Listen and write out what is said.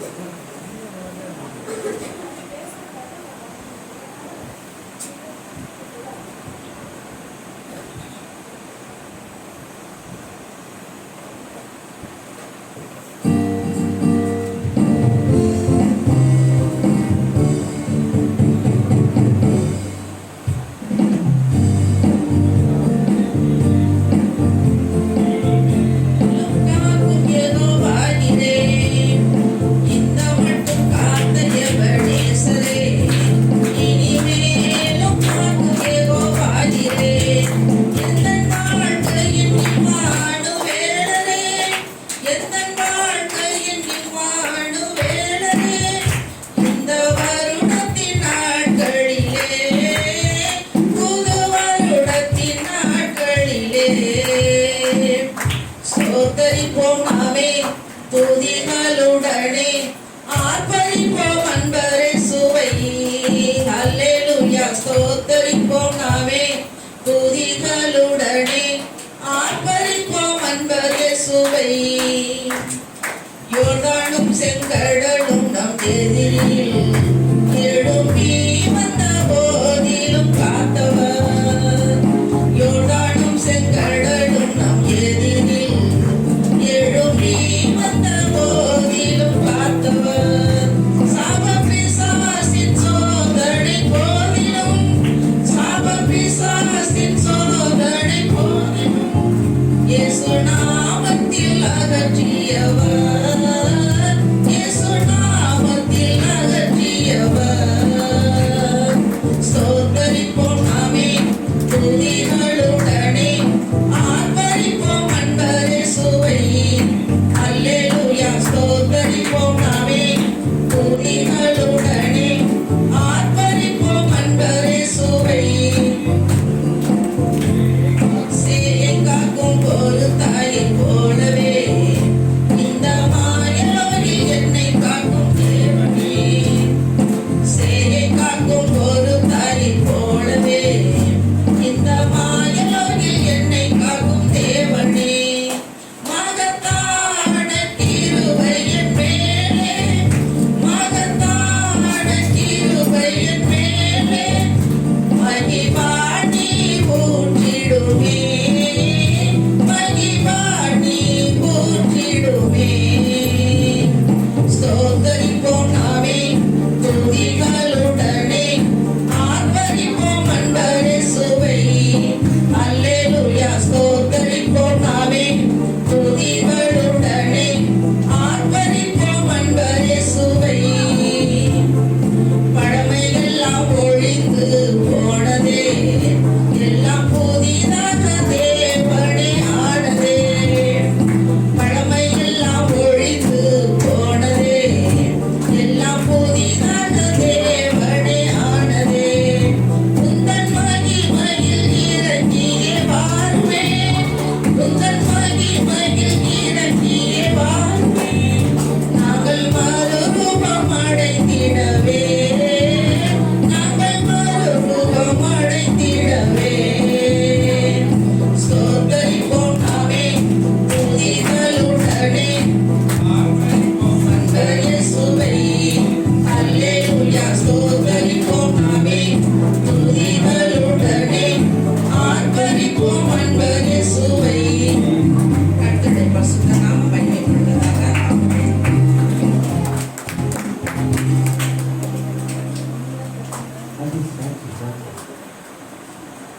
Thank uh, you. மகிமைகளுடனே ஆர்ப்பரிப்போம் அன்பரை சுவை. அல்லேலுயா ஸ்தோத்தரிப்போம் நாமே. துதிகளுடனே ஆர்ப்பரிப்போம் அன்பரை சுவை. யோர்தானும் செங்கடலும் நம் எதிரிலும் எழும்பி Amen. me.